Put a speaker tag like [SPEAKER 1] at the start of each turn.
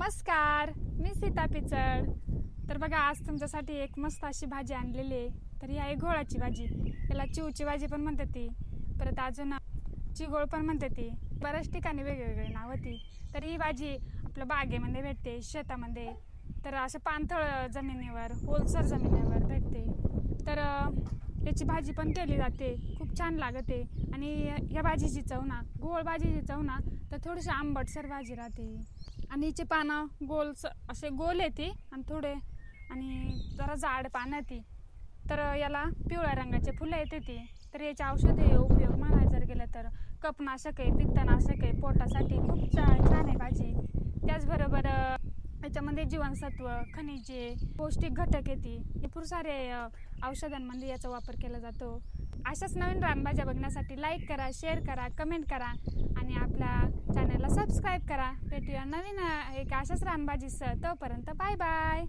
[SPEAKER 1] नमस्कार मी सीता पिचड. तर बघा आज तुमच्यासाठी एक मस्त अशी भाजी आणलेली आहे. तर ही आहे घोळाची भाजी. याला चिवची भाजी पण म्हणते ती. परत अजून चिगोळ पण म्हणते ती. बऱ्याच ठिकाणी वेगवेगळी नाव ती. तर ही भाजी आपल्या बागेमध्ये भेटते शेतामध्ये. तर असं पाणथळ जमिनीवर ओलसर जमिनीवर भेटते. तर याची भाजी पण केली जाते. खूप छान लागते. आणि या भाजीची चव ना गोळ भाजीची चव ना तर थोडीशी आंबटसर भाजी राहते. आणि हिचे पानं गोल असे गोल येते आणि थोडे आणि जरा जाड पानं येते. तर याला पिवळ्या रंगाचे फुलं येते ती. तर याचे औषधी उपयोग म्हणाय जर गेलं तर कपनाशक आहे पित्तनाशक आहे पोटासाठी खूप छान छान आहे भाजी. त्याचबरोबर याच्यामध्ये जीवनसत्व खनिजे पौष्टिक घटक येते. भरपूर सारे औषधांमध्ये याचा वापर केला जातो. अशाच नवीन रानभाज्या बघण्यासाठी लाईक करा शेअर करा कमेंट करा. आणि आपल्या चॅनलला सबस्क्राईब करा. भेटूया नवीन एक अशाच रानभाजीसह तोपर्यंत बाय बाय.